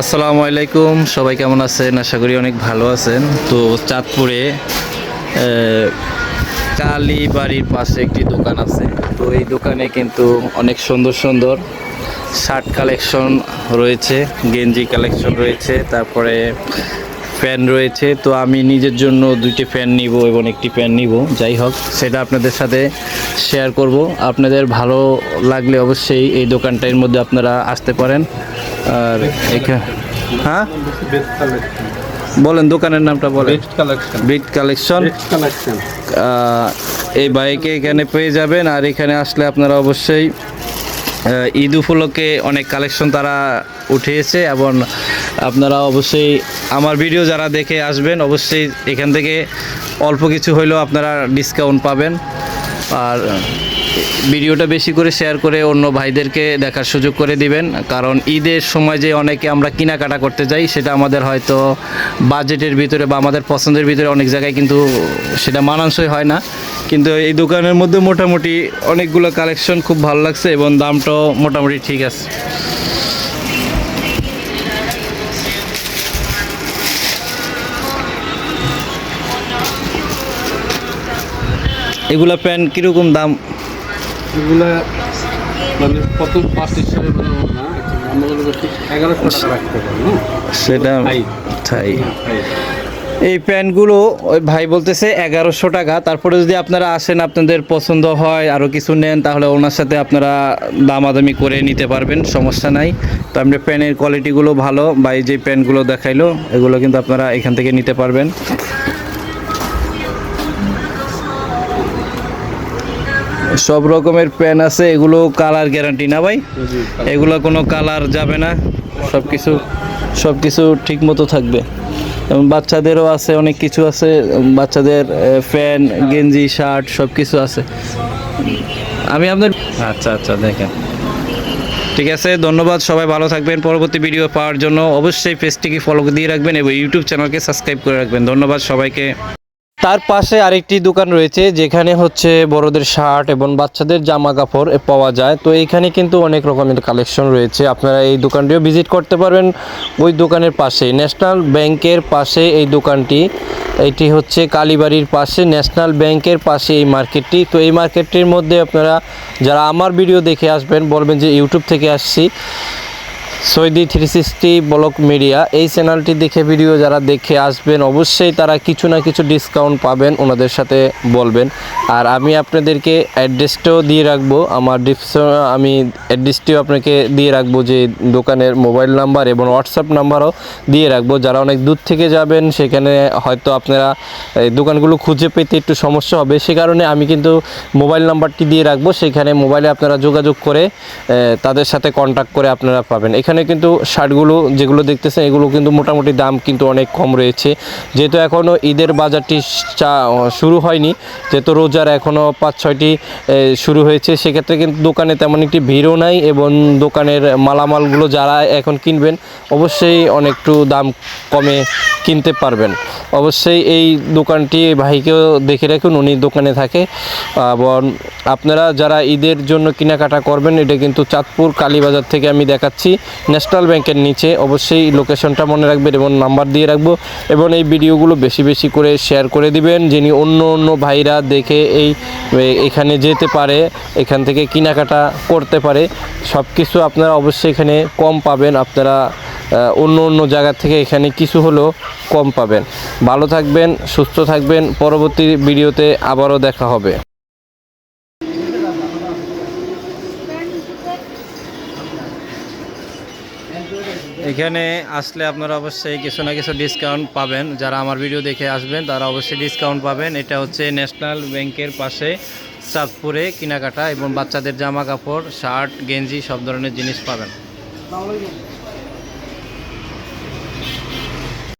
আসসালামু আলাইকুম। সবাই কেমন আছেন? আশা করি অনেক ভালো আছেন। তো চাঁদপুরে কালী বাড়ির পাশে একটি দোকান আছে। তো এই দোকানে কিন্তু অনেক সুন্দর সুন্দর শার্ট কালেকশন রয়েছে, গেঞ্জি কালেকশন রয়েছে, তারপরে প্যান রয়েছে তো আমি নিজের জন্য দুইটি ফ্যান নিব এবং একটি ফ্যান নিব। যাই হোক সেটা আপনাদের সাথে শেয়ার করব। আপনাদের ভালো লাগলে অবশ্যই এই দোকানটার মধ্যে আপনারা আসতে পারেন। আর এখানে হ্যাঁ? বলেন দোকানের নামটা বলেন। কালেকশন ব্রিড কালেকশন কালেকশন এই বাইকে এখানে পেয়ে যাবেন আর এখানে আসলে আপনারা অবশ্যই ঈদ উপলক্ষে অনেক কালেকশন তারা উঠিয়েছে এবং আপনারা অবশ্যই আমার ভিডিও যারা দেখে আসবেন, অবশ্যই এখান থেকে অল্প কিছু হইলেও আপনারা ডিসকাউন্ট পাবেন। আর ভিডিওটা বেশি করে শেয়ার করে অন্য ভাইদেরকে দেখার সুযোগ করে দিবেন, কারণ ঈদের সময় যে অনেকে আমরা কেনাকাটা করতে যাই, সেটা আমাদের হয়তো বাজেটের ভিতরে বা আমাদের পছন্দের ভিতরে অনেক জায়গায় কিন্তু সেটা মানানসই হয় না। কিন্তু এই দোকানের মধ্যে মোটামুটি অনেকগুলো কালেকশন খুব ভালো লাগছে এবং দামটাও মোটামুটি ঠিক আছে। এগুলা প্যান্ট কীরকম দাম? এগুলা মানে এগারোশো টাকা রাখতে পারি সেটা তাই এই, প্যান্টগুলো ওই ভাই বলতেছে এগারোশো টাকা। তারপরে যদি আপনারা আসেন আপনাদের পছন্দ হয় আরও কিছু নেন তাহলে ওনার সাথে আপনারা দামাদামি করে নিতে পারবেন সমস্যা নাই। তো আপনার প্যানের কোয়ালিটিগুলো ভালো বা এই যে প্যান্টগুলো দেখাইলো এগুলো কিন্তু আপনারা এখান থেকে নিতে পারবেন। সব রকমের প্যান আছে এগুলো কালার গ্যারান্টি না ভাই? এগুলো কোনো কালার যাবে না সব কিছু সব কিছু ঠিক মতো থাকবে। এবং বাচ্চাদেরও আছে, অনেক কিছু আছে। বাচ্চাদের ফ্যান, গেঞ্জি, শার্ট সব কিছু আছে। আমি আপনার আচ্ছা আচ্ছা দেখেন। ঠিক আছে, ধন্যবাদ, সবাই ভালো থাকবেন। পরবর্তী ভিডিও পাওয়ার জন্য অবশ্যই পেজটিকে ফলো দিয়ে রাখবেন এবং ইউটিউব চ্যানেলকে সাবস্ক্রাইব করে রাখবেন। ধন্যবাদ সবাইকে। তার পাশে আরেকটি দোকান রয়েছে, যেখানে হচ্ছে বড়দের শার্ট এবং বাচ্চাদের জামা কাপড় পাওয়া যায়। তো এইখানে কিন্তু অনেক রকমের কালেকশন রয়েছে। আপনারা এই দোকানটিও ভিজিট করতে পারবেন ওই দোকানের পাশে ন্যাশনাল ব্যাংকের পাশে এই দোকানটি। এটি হচ্ছে কালীবাড়ির পাশে, ন্যাশনাল ব্যাংকের পাশে এই মার্কেটটি। তো এই মার্কেটটির মধ্যে আপনারা যারা আমার ভিডিও দেখে আসবেন, বলবেন যে ইউটিউব থেকে আসছি। সৈদি থ্রি সিক্সটি ব্লক মিডিয়া। এই চ্যানেলটি দেখে ভিডিও যারা দেখে আসবেন, অবশ্যই তারা কিছু না কিছু ডিসকাউন্ট পাবেন, ওনাদের সাথে বলবেন। আর আমি আপনাদেরকে অ্যাড্রেসটাও দিয়ে রাখব, আমার ডিসক্রিপশন আমি অ্যাড্রেসটিও আপনাকে দিয়ে রাখব যে দোকানের মোবাইল নাম্বার এবং হোয়াটসঅ্যাপ নাম্বারও দিয়ে রাখব। যারা অনেক দূর থেকে যাবেন, সেখানে হয়তো আপনারা দোকানগুলো খুঁজে পেতে একটু সমস্যা হবে। সে কারণে আমি কিন্তু মোবাইল নাম্বারটি দিয়ে রাখব। সেখানে মোবাইলে আপনারা যোগাযোগ করে তাদের সাথে কন্ট্যাক্ট করে আপনারা পাবেন। এখানে কিন্তু শার্টগুলো যেগুলো দেখতেছেন, এগুলো কিন্তু মোটামুটি দাম কিন্তু অনেক কম রয়েছে। যেহেতু এখনও ঈদের বাজারটি শুরু হয়নি, যেহেতু রোজার এখনও পাঁচ ছয়টি শুরু হয়েছে, সেক্ষেত্রে কিন্তু দোকানে তেমন একটি ভিড়ও নাই এবং দোকানের মালামালগুলো যারা এখন কিনবেন, অবশ্যই অনেকটু দাম কমে কিনতে পারবেন। অবশ্যই এই দোকানটি ভাইকেও দেখে রাখুন, উনি দোকানে থাকে। এবং আপনারা যারা ঈদের জন্য কেনাকাটা করবেন, এটা কিন্তু চাঁদপুর কালীবাজার থেকে আমি দেখাচ্ছি। ন্যাশনাল ব্যাংকের নিচে। অবশ্যই লোকেশনটা মনে রাখবেন এবং নাম্বার দিয়ে রাখব এবং এই ভিডিওগুলো বেশি বেশি করে শেয়ার করে দিবেন, যিনি অন্য অন্য ভাইরা দেখে এই এখানে যেতে পারে, এখান থেকে কেনাকাটা করতে পারে। সব কিছু আপনারা অবশ্যই এখানে কম পাবেন, আপনারা অন্য অন্য জায়গা থেকে এখানে কিছু হলেও কম পাবেন। ভালো থাকবেন, সুস্থ থাকবেন, পরবর্তী ভিডিওতে আবারও দেখা হবে। এখানে আসলে আপনারা অবশ্যই কিছু না কিছু ডিসকাউন্ট পাবেন। যারা আমার ভিডিও দেখে আসবেন, তারা অবশ্যই ডিসকাউন্ট পাবেন। এটা হচ্ছে ন্যাশনাল ব্যাংকের পাশে চাঁদপুরে কেনাকাটা এবং বাচ্চাদের জামা কাপড়, শার্ট, গেঞ্জি সব ধরনের জিনিস পাবেন।